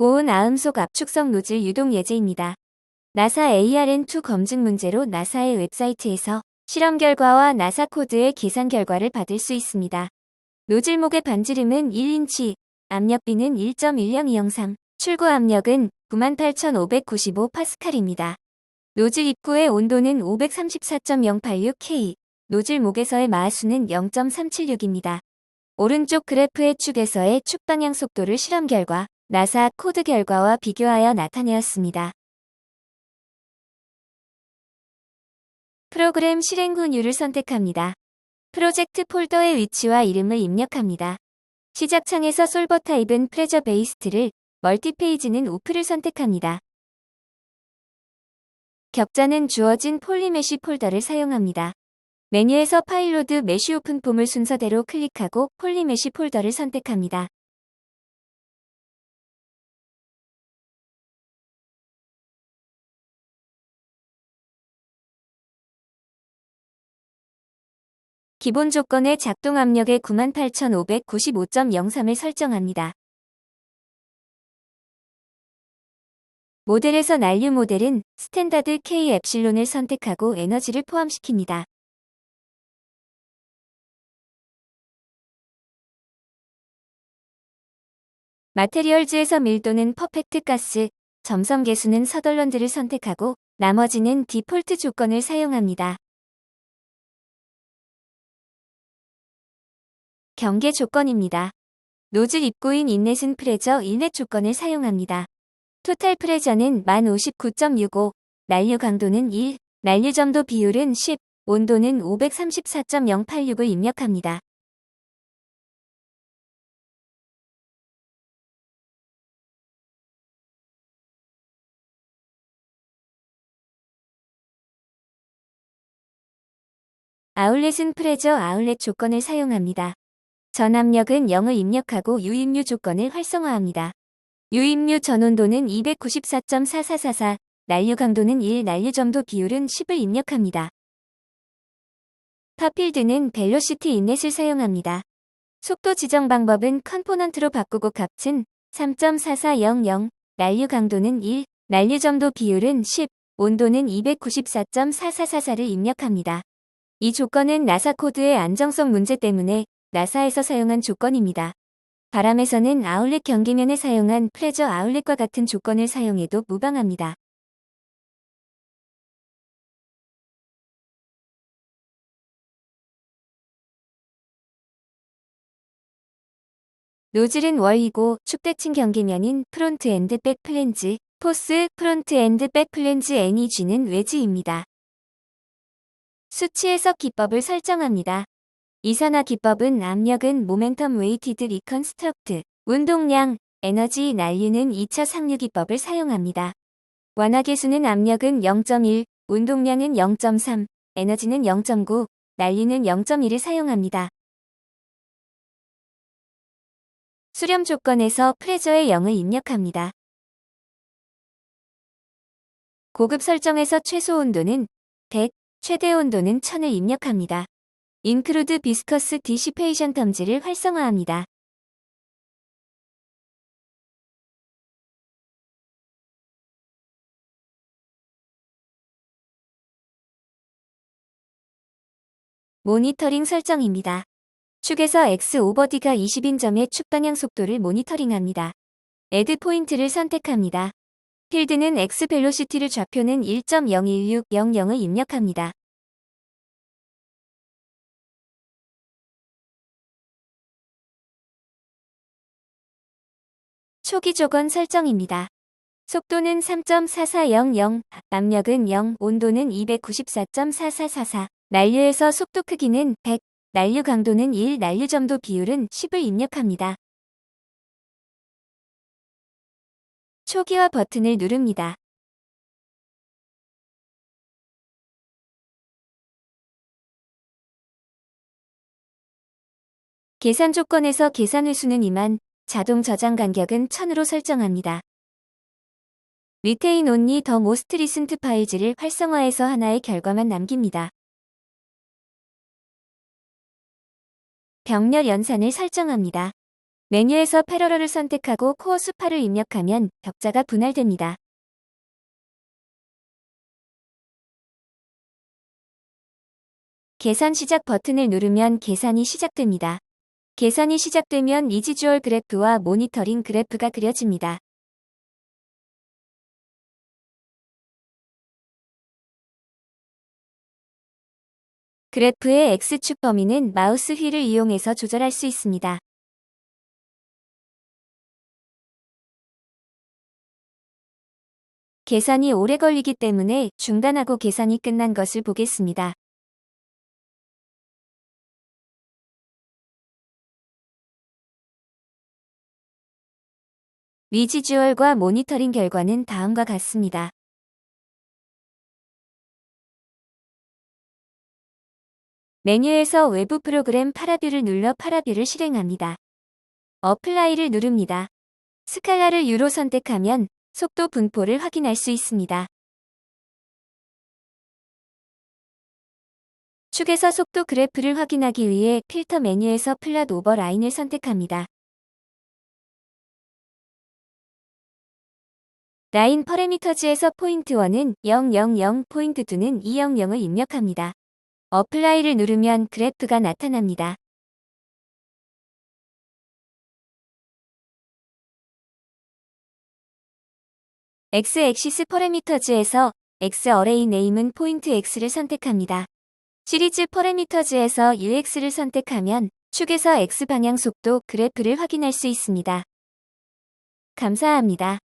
고온 아음 속 압축성 노즐 유동 예제입니다. 나사 ARN2 검증 문제로 나사의 웹사이트에서 실험 결과와 나사 코드의 계산 결과를 받을 수 있습니다. 노즐목의 반지름은 1인치, 압력비는 1.1023, 출구 압력은 98,595 파스칼입니다. 노즐 입구의 온도는 534.086K, 노즐 목에서의 마하수는 0.376입니다. 오른쪽 그래프의 축에서의 축 방향 속도를 실험 결과, 나사 코드 결과와 비교하여 나타내었습니다. 프로그램 실행 후 뉴를 선택합니다. 프로젝트 폴더의 위치와 이름을 입력합니다. 시작창에서 솔버 타입은 프레저 베이스트를, 멀티페이지는 오프를 선택합니다. 격자는 주어진 폴리메쉬 폴더를 사용합니다. 메뉴에서 파일로드 메쉬 오픈 폼을 순서대로 클릭하고 폴리메쉬 폴더를 선택합니다. 기본 조건의 작동 압력의 98,595.03을 설정합니다. 모델에서 난류 모델은 스탠다드 K 엡실론을 선택하고 에너지를 포함시킵니다. 마테리얼즈에서 밀도는 퍼펙트 가스, 점성 계수는 서덜런드를 선택하고 나머지는 디폴트 조건을 사용합니다. 경계 조건입니다. 노즐 입구인 인넷은 프레저 인넷 조건을 사용합니다. 토탈 프레저는 1059.65, 난류 강도는 1, 난류 점도 비율은 10, 온도는 534.086을 입력합니다. 아울렛은 프레저 아울렛 조건을 사용합니다. 전압력은 0을 입력하고 유입류 조건을 활성화합니다. 유입류 전온도는 294.4444, 난류 강도는 1, 난류 점도 비율은 10을 입력합니다. 파필드는 벨로시티 인넷을 사용합니다. 속도 지정 방법은 컨포넌트로 바꾸고 값은 3.4400, 난류 강도는 1, 난류 점도 비율은 10, 온도는 294.4444를 입력합니다. 이 조건은 나사 코드의 안정성 문제 때문에 나사에서 사용한 조건입니다. 바람에서는 아울렛 경기면에 사용한 프레저 아울렛과 같은 조건을 사용해도 무방합니다. 노즐은 월이고 축대칭 경기면인 프론트 엔드 백 플랜지, 포스 프론트 엔드 백 플랜지 NEG는 외지입니다. 수치에서 기법을 설정합니다. 이산화 기법은 압력은 모멘텀 웨이티드 리컨스트럭트, 운동량, 에너지 난류는 2차 상류 기법을 사용합니다. 완화 계수는 압력은 0.1, 운동량은 0.3, 에너지는 0.9, 난류는 0.1을 사용합니다. 수렴 조건에서 프레저의 0을 입력합니다. 고급 설정에서 최소 온도는 100, 최대 온도는 1000을 입력합니다. 인크루드 비스커스 디시페이션 텀지를 활성화합니다. 모니터링 설정입니다. 축에서 X 오버디가 20인 점의 축 방향 속도를 모니터링합니다. 에드 포인트를 선택합니다. 필드는 X 벨로시티를 좌표는 1.01600을 입력합니다. 초기 조건 설정입니다. 속도는 3.4400, 압력은 0, 온도는 294.4444, 난류에서 속도 크기는 100, 난류 강도는 1, 난류 점도 비율은 10을 입력합니다. 초기화 버튼을 누릅니다. 계산 조건에서 계산 횟수는 2만, 자동 저장 간격은 1000으로 설정합니다. 리테인 온리 더 모스트 리슨트 파일즈를 활성화해서 하나의 결과만 남깁니다. 병렬 연산을 설정합니다. 메뉴에서 패러럴을 선택하고 코어 수파를 입력하면 격자가 분할됩니다. 계산 시작 버튼을 누르면 계산이 시작됩니다. 계산이 시작되면 이지주얼 그래프와 모니터링 그래프가 그려집니다. 그래프의 X축 범위는 마우스 휠을 이용해서 조절할 수 있습니다. 계산이 오래 걸리기 때문에 중단하고 계산이 끝난 것을 보겠습니다. 위지주얼과 모니터링 결과는 다음과 같습니다. 메뉴에서 외부 프로그램 파라뷰를 눌러 파라뷰를 실행합니다. 어플라이를 누릅니다. 스칼라를 유로 선택하면 속도 분포를 확인할 수 있습니다. 축에서 속도 그래프를 확인하기 위해 필터 메뉴에서 플랫 오버 라인을 선택합니다. 라인 퍼레미터즈에서 포인트 1은 000, 포인트 2는 200을 입력합니다. 어플라이를 누르면 그래프가 나타납니다. X-액시스 퍼레미터즈에서 X 어레이 네임은 포인트 X를 선택합니다. 시리즈 퍼레미터즈에서 UX를 선택하면 축에서 X 방향 속도 그래프를 확인할 수 있습니다. 감사합니다.